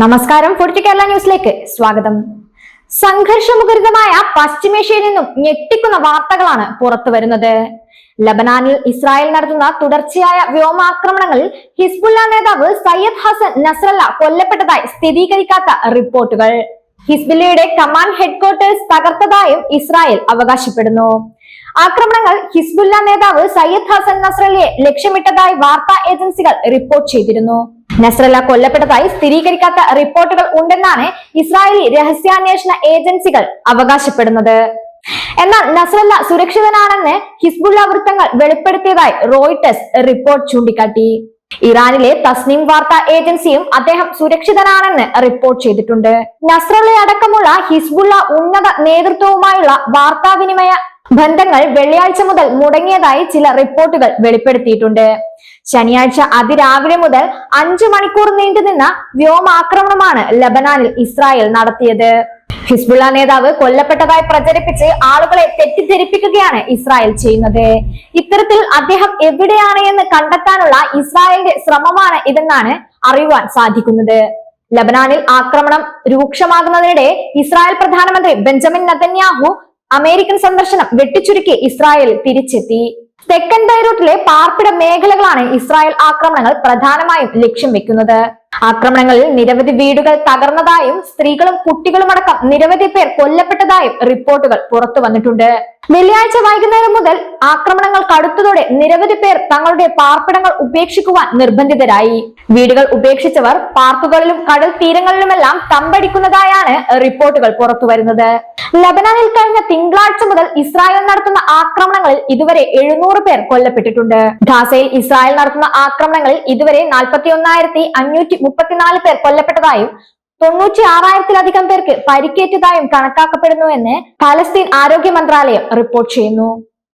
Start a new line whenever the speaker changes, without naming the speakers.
നമസ്കാരം ഫോർട്ടി കേരള ന്യൂസിലേക്ക് സ്വാഗതം. സംഘർഷമുഖരിതമായ പശ്ചിമേഷ്യയിൽ നിന്നും ഞെട്ടിക്കുന്ന വാർത്തകളാണ് പുറത്തു വരുന്നത്. ലബനാനിൽ ഇസ്രായേൽ നടത്തുന്ന തുടർച്ചയായ വ്യോമാക്രമണങ്ങളിൽ ഹിസ്ബുല്ല നേതാവ് സയ്യദ് ഹസൻ നസ്രല്ല കൊല്ലപ്പെട്ടതായി സ്ഥിരീകരിക്കാത്ത റിപ്പോർട്ടുകൾ. ഹിസ്ബുല്ലയുടെ കമാൻഡ് ഹെഡ്ക്വാർട്ടേഴ്സ് തകർത്തതായും ഇസ്രായേൽ അവകാശപ്പെടുന്നു. ആക്രമണങ്ങൾ ഹിസ്ബുല്ല നേതാവ് സയ്യദ് ഹസൻ നസ്രല്ലയെ ലക്ഷ്യമിട്ടതായി വാർത്താ ഏജൻസികൾ റിപ്പോർട്ട് ചെയ്തിരുന്നു. നസ്രല്ല കൊല്ലപ്പെട്ടതായി സ്ഥിരീകരിക്കാത്ത റിപ്പോർട്ടുകൾ ഉണ്ടെന്നാണ് ഇസ്രായേലി രഹസ്യാന്വേഷണ ഏജൻസികൾ അവകാശപ്പെടുന്നത്. എന്നാൽ നസ്രല്ല സുരക്ഷിതനാണെന്ന് ഹിസ്ബുള്ള വൃത്തങ്ങൾ വെളിപ്പെടുത്തിയതായി റോയിട്ടസ് റിപ്പോർട്ട് ചൂണ്ടിക്കാട്ടി. ഇറാനിലെ തസ്നീം വാർത്താ ഏജൻസിയും അദ്ദേഹം സുരക്ഷിതനാണെന്ന് റിപ്പോർട്ട് ചെയ്തിട്ടുണ്ട്. നസ്രല്ല അടക്കമുള്ള ഹിസ്ബുള്ള ഉന്നത നേതൃത്വവുമായുള്ള വാർത്താവിനിമയ ബന്ധങ്ങൾ വെള്ളിയാഴ്ച മുതൽ മുടങ്ങിയതായി ചില റിപ്പോർട്ടുകൾ വെളിപ്പെടുത്തിയിട്ടുണ്ട്. ശനിയാഴ്ച അതിരാവിലെ മുതൽ അഞ്ചു മണിക്കൂർ നീണ്ടുനിന്ന വ്യോമാക്രമണമാണ് ലബനാനിൽ ഇസ്രായേൽ നടത്തിയത്. ഹിസ്ബുള്ള നേതാവ് കൊല്ലപ്പെട്ടതായി പ്രചരിപ്പിച്ച് ആളുകളെ തെറ്റിദ്ധരിപ്പിക്കുകയാണ് ഇസ്രായേൽ ചെയ്യുന്നത്. ഇത്തരത്തിൽ അദ്ദേഹം എവിടെയാണ് എന്ന് കണ്ടെത്താനുള്ള ഇസ്രായേലിന്റെ ശ്രമമാണ് ഇതെന്നാണ് അറിയുവാൻ സാധിക്കുന്നത്. ലബനാനിൽ ആക്രമണം രൂക്ഷമാകുന്നതിനിടെ ഇസ്രായേൽ പ്രധാനമന്ത്രി ബെഞ്ചമിൻ നതന്യാഹു അമേരിക്കൻ സന്ദർശനം വെട്ടിച്ചുരുക്കി ഇസ്രായേൽ തിരിച്ചെത്തി. തെക്കൻ ബൈറൂട്ടിലെ പാർപ്പിട മേഖലകളാണ് ഇസ്രായേൽ ആക്രമണങ്ങൾ പ്രധാനമായും ലക്ഷ്യം വെക്കുന്നത്. ആക്രമണങ്ങളിൽ നിരവധി വീടുകൾ തകർന്നതായും സ്ത്രീകളും കുട്ടികളും അടക്കം നിരവധി പേർ കൊല്ലപ്പെട്ടതായും റിപ്പോർട്ടുകൾ പുറത്തു വന്നിട്ടുണ്ട്. വെള്ളിയാഴ്ച വൈകുന്നേരം മുതൽ ആക്രമണങ്ങൾ കടുത്തതോടെ നിരവധി പേർ തങ്ങളുടെ പാർപ്പിടങ്ങൾ ഉപേക്ഷിക്കുവാൻ നിർബന്ധിതരായി. വീടുകൾ ഉപേക്ഷിച്ചവർ പാർക്കുകളിലും കടൽ തീരങ്ങളിലുമെല്ലാം തമ്പടിക്കുന്നതായാണ് റിപ്പോർട്ടുകൾ പുറത്തു വരുന്നത്. ലബനാനിൽ കഴിഞ്ഞ തിങ്കളാഴ്ച മുതൽ ഇസ്രായേൽ നടത്തുന്ന ആക്രമണങ്ങളിൽ ഇതുവരെ എഴുന്നൂറ് പേർ കൊല്ലപ്പെട്ടിട്ടുണ്ട്. ഗാസയിൽ ഇസ്രായേൽ നടത്തുന്ന ആക്രമണങ്ങളിൽ ഇതുവരെ നാൽപ്പത്തി ഒന്നായിരത്തി അഞ്ഞൂറ്റി മുപ്പത്തിനാല് പേർ കൊല്ലപ്പെട്ടതായും തൊണ്ണൂറ്റി ആറായിരത്തിലധികം പേർക്ക് പരിക്കേറ്റതായും കണക്കാക്കപ്പെടുന്നുവെന്ന് പാലസ്തീൻ ആരോഗ്യ മന്ത്രാലയം റിപ്പോർട്ട് ചെയ്യുന്നു.